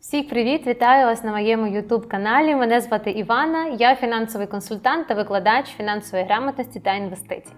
Всіх привіт! Вітаю вас на моєму youtube каналі. Мене звати Івана, я фінансовий консультант та викладач фінансової грамотності та інвестицій.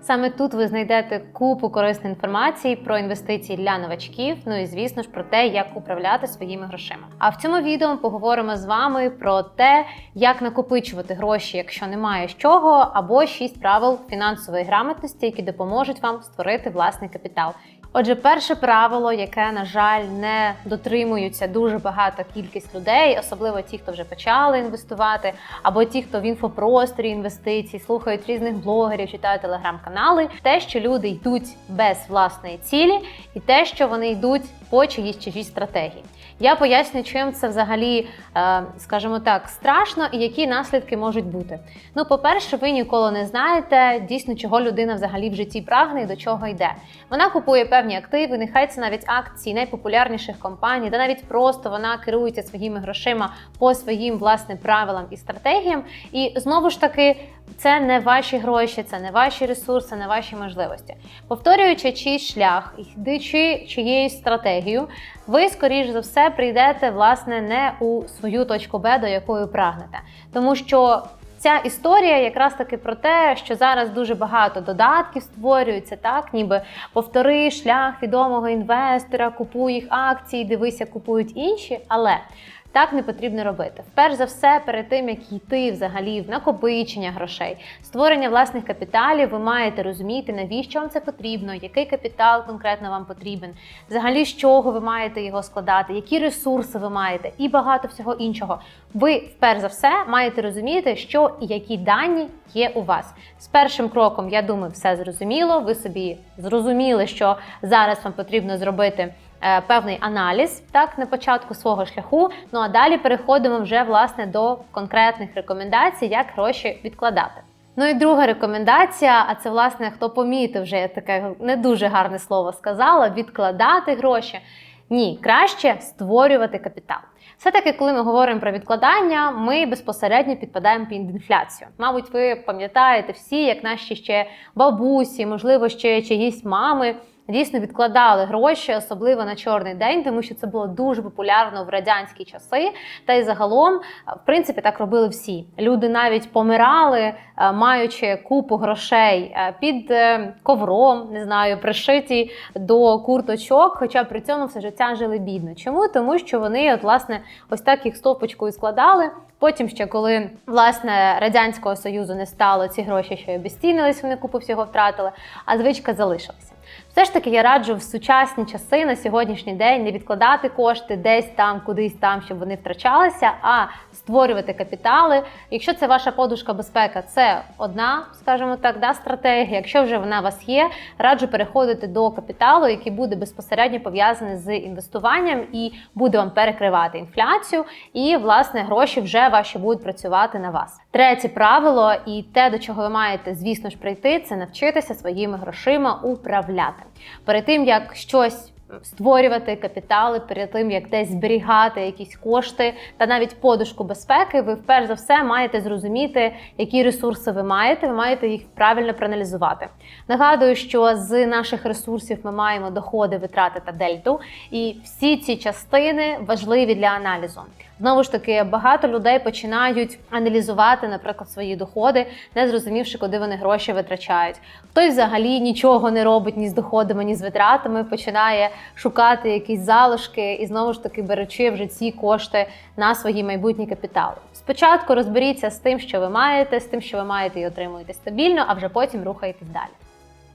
Саме тут ви знайдете купу корисної інформації про інвестиції для новачків, ну і звісно ж про те, як управляти своїми грошима. А в цьому відео ми поговоримо з вами про те, як накопичувати гроші, якщо немає з чого, або 6 правил фінансової грамотності, які допоможуть вам створити власний капітал. Отже, перше правило, яке, на жаль, не дотримуються дуже багата кількість людей, особливо ті, хто вже почали інвестувати, або ті, хто в інфопросторі інвестицій, слухають різних блогерів, читають телеграм-канали, те, що люди йдуть без власної цілі, і те, що вони йдуть по чиїсь чужій стратегії. Я поясню, чим це взагалі, е, скажімо так, страшно і які наслідки можуть бути. Ну, по-перше, ви ніколи не знаєте дійсно, чого людина взагалі в житті прагне і до чого йде. Вона купує певні активи, нехай це навіть акції найпопулярніших компаній, де навіть просто вона керується своїми грошима по своїм власним правилам і стратегіям. І знову ж таки, це не ваші гроші, це не ваші ресурси, не ваші можливості. Повторюючи чийсь шлях, йдучи чиєюсь стратегію, ви, скоріш за все, прийдете власне не у свою точку Б, до якої прагнете. Тому що Ця історія якраз таки про те, що зараз дуже багато додатків створюється, так ніби повтори шлях відомого інвестора, купуй їх акції, дивися, купують інші. Але так не потрібно робити. Вперш за все, перед тим як йти взагалі в накопичення грошей, створення власних капіталів, ви маєте розуміти, навіщо вам це потрібно, який капітал конкретно вам потрібен, взагалі з чого ви маєте його складати, які ресурси ви маєте, і багато всього іншого. Ви вперш за все маєте розуміти, що і які дані є у вас. З першим кроком, я думаю, все зрозуміло. Ви собі зрозуміли, що зараз вам потрібно зробити. Е, певний аналіз так на початку свого шляху. Ну а далі переходимо вже власне до конкретних рекомендацій, як гроші відкладати. Ну і друга рекомендація, а це власне хто помітив, вже я таке не дуже гарне слово сказала: відкладати гроші. Ні, краще створювати капітал. Все-таки, коли ми говоримо про відкладання, ми безпосередньо підпадаємо під інфляцію. Мабуть, ви пам'ятаєте всі, як наші ще бабусі, можливо, ще чиїсь мами дійсно відкладали гроші, особливо на чорний день, тому що це було дуже популярно в радянські часи. Та й загалом, в принципі, так робили всі. Люди навіть помирали, е, маючи купу грошей е, під е, ковром, не знаю, пришиті до курточок, хоча при цьому все життя жили бідно. Чому? Тому що вони, от, власне, ось так їх стопочкою складали. Потім ще коли власне радянського союзу не стало ці гроші, що й обезцінились, вони купу всього втратили, а звичка залишилася. Все ж таки, я раджу в сучасні часи на сьогоднішній день не відкладати кошти десь там, кудись там, щоб вони втрачалися, а створювати капітали. Якщо це ваша подушка безпека, це одна, скажімо так, да, стратегія. Якщо вже вона у вас є, раджу переходити до капіталу, який буде безпосередньо пов'язаний з інвестуванням і буде вам перекривати інфляцію, і власне гроші вже ваші будуть працювати на вас. Третє правило, і те, до чого ви маєте, звісно ж, прийти, це навчитися своїми грошима управляти. Перед тим як щось створювати капітали, перед тим як десь зберігати якісь кошти та навіть подушку безпеки, ви вперше за все маєте зрозуміти, які ресурси ви маєте. Ви маєте їх правильно проаналізувати. Нагадую, що з наших ресурсів ми маємо доходи, витрати та дельту, і всі ці частини важливі для аналізу. Знову ж таки, багато людей починають аналізувати, наприклад, свої доходи, не зрозумівши, куди вони гроші витрачають. Хтось взагалі нічого не робить ні з доходами, ні з витратами, починає шукати якісь залишки і знову ж таки беручи вже ці кошти на свої майбутні капітали. Спочатку розберіться з тим, що ви маєте, з тим, що ви маєте і отримуєте стабільно, а вже потім рухаєтесь далі.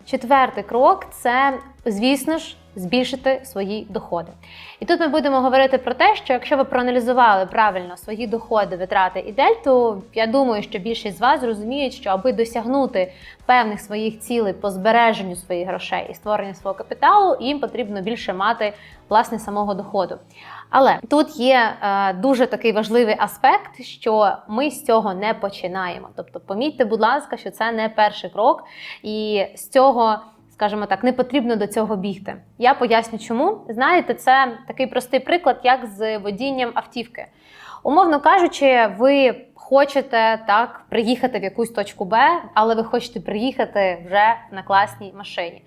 Четвертий крок це, звісно ж, збільшити свої доходи. І тут ми будемо говорити про те, що якщо ви проаналізували правильно свої доходи, витрати і дельту, я думаю, що більшість з вас зрозуміють, що аби досягнути певних своїх цілей по збереженню своїх грошей і створенню свого капіталу, їм потрібно більше мати власне самого доходу. Але тут є е, дуже такий важливий аспект, що ми з цього не починаємо. Тобто, помітьте, будь ласка, що це не перший крок, і з цього скажімо так, не потрібно до цього бігти. Я поясню, чому. Знаєте, це такий простий приклад, як з водінням автівки. Умовно кажучи, ви хочете так приїхати в якусь точку Б, але ви хочете приїхати вже на класній машині.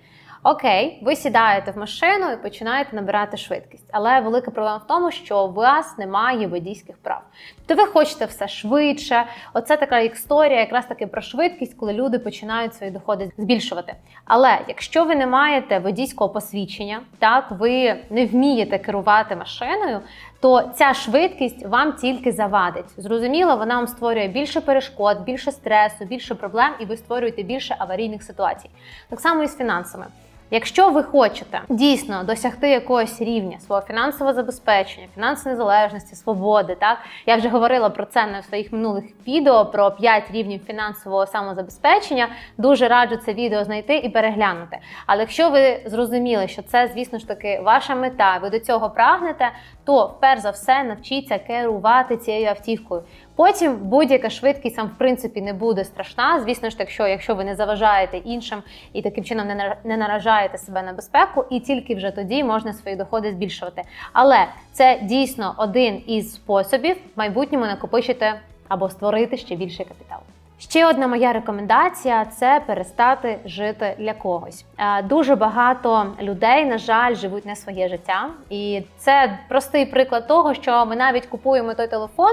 Окей, ви сідаєте в машину і починаєте набирати швидкість. Але велика проблема в тому, що у вас немає водійських прав. То ви хочете все швидше. Оце така історія, якраз таки про швидкість, коли люди починають свої доходи збільшувати. Але якщо ви не маєте водійського посвідчення, так ви не вмієте керувати машиною, то ця швидкість вам тільки завадить. Зрозуміло, вона вам створює більше перешкод, більше стресу, більше проблем, і ви створюєте більше аварійних ситуацій. Так само і з фінансами. Якщо ви хочете дійсно досягти якогось рівня свого фінансового забезпечення, фінансової незалежності, свободи, так я вже говорила про це на своїх минулих відео про 5 рівнів фінансового самозабезпечення. Дуже раджу це відео знайти і переглянути. Але якщо ви зрозуміли, що це, звісно ж таки, ваша мета, ви до цього прагнете, то перш за все навчіться керувати цією автівкою. Потім будь-яка швидкість вам в принципі не буде страшна. Звісно ж, якщо, якщо ви не заважаєте іншим і таким чином не не наражаєте себе на безпеку, і тільки вже тоді можна свої доходи збільшувати. Але це дійсно один із способів в майбутньому накопичити або створити ще більший капітал. Ще одна моя рекомендація це перестати жити для когось. Е, Дуже багато людей, на жаль, живуть не своє життя, і це простий приклад того, що ми навіть купуємо той телефон,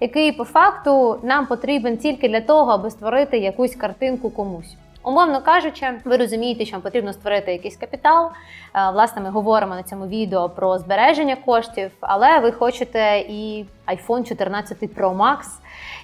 який по факту нам потрібен тільки для того, аби створити якусь картинку комусь. Умовно кажучи, ви розумієте, що вам потрібно створити якийсь капітал. Е, Власне, ми говоримо на цьому відео про збереження коштів, але ви хочете і iPhone 14 Pro Max.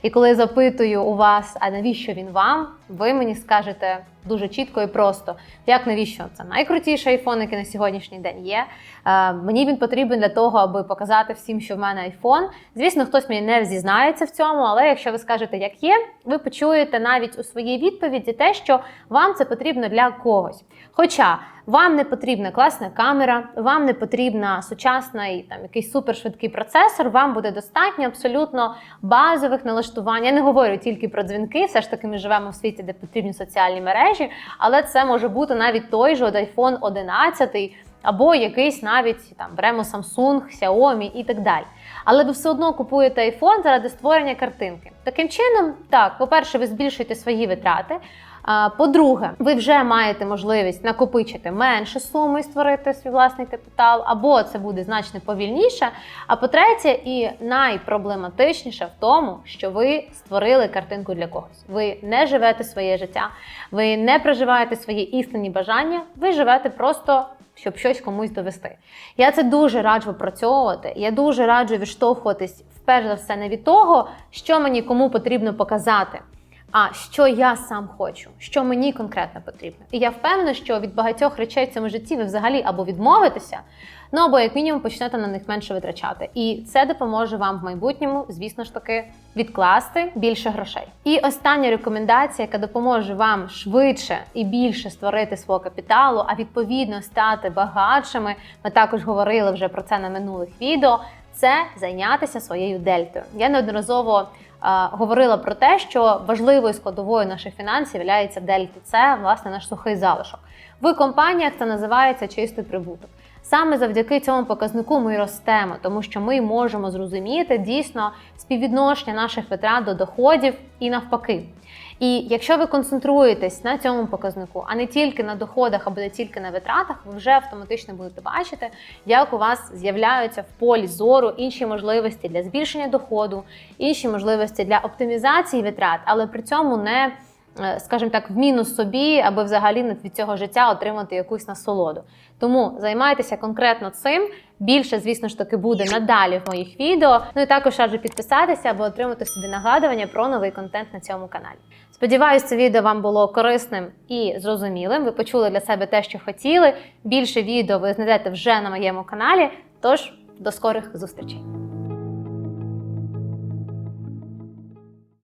І коли я запитую у вас, а навіщо він вам, ви мені скажете дуже чітко і просто, як навіщо це найкрутіший айфон, який на сьогоднішній день є. Е, мені він потрібен для того, аби показати всім, що в мене айфон. Звісно, хтось мені не зізнається в цьому, але якщо ви скажете, як є, ви почуєте навіть у своїй відповіді те, що вам це потрібно для когось. Хоча вам не потрібна класна камера, вам не потрібна сучасний там якийсь супершвидкий процесор, вам буде достатньо абсолютно базових налаштувань. Я не говорю тільки про дзвінки, все ж таки ми живемо в світі, де потрібні соціальні мережі, але це може бути навіть той же от iPhone 11 або якийсь навіть там беремо Samsung, Xiaomi і так далі. Але ви все одно купуєте iPhone заради створення картинки. Таким чином, так, по-перше, ви збільшуєте свої витрати. По-друге, ви вже маєте можливість накопичити менше суми і створити свій власний капітал, або це буде значно повільніше. А по-третє, і найпроблематичніше в тому, що ви створили картинку для когось. Ви не живете своє життя, ви не проживаєте свої істинні бажання, ви живете просто. Щоб щось комусь довести. Я це дуже раджу опрацьовувати. Я дуже раджу відштовхуватись вперше за все не від того, що мені кому потрібно показати, а що я сам хочу, що мені конкретно потрібно. І я впевнена, що від багатьох речей в цьому житті ви взагалі або відмовитеся, ну або як мінімум почнете на них менше витрачати. І це допоможе вам в майбутньому, звісно ж таки, відкласти більше грошей. І остання рекомендація, яка допоможе вам швидше і більше створити свого капіталу, а відповідно стати багатшими. Ми також говорили вже про це на минулих відео. Це зайнятися своєю дельтою. Я неодноразово е, говорила про те, що важливою складовою наших фінансів є дельта. Це власне наш сухий залишок. В компаніях це називається чистий прибуток. Саме завдяки цьому показнику ми ростемо, тому що ми можемо зрозуміти дійсно співвідношення наших витрат до доходів і навпаки. І якщо ви концентруєтесь на цьому показнику, а не тільки на доходах або не тільки на витратах, ви вже автоматично будете бачити, як у вас з'являються в полі зору інші можливості для збільшення доходу, інші можливості для оптимізації витрат, але при цьому не скажімо так, в мінус собі, аби взагалі від цього життя отримати якусь насолоду. Тому займайтеся конкретно цим. Більше, звісно ж таки, буде надалі в моїх відео. Ну і також раджу підписатися або отримати собі нагадування про новий контент на цьому каналі. Сподіваюсь, це відео вам було корисним і зрозумілим. Ви почули для себе те, що хотіли. Більше відео ви знайдете вже на моєму каналі. Тож до скорих зустрічей!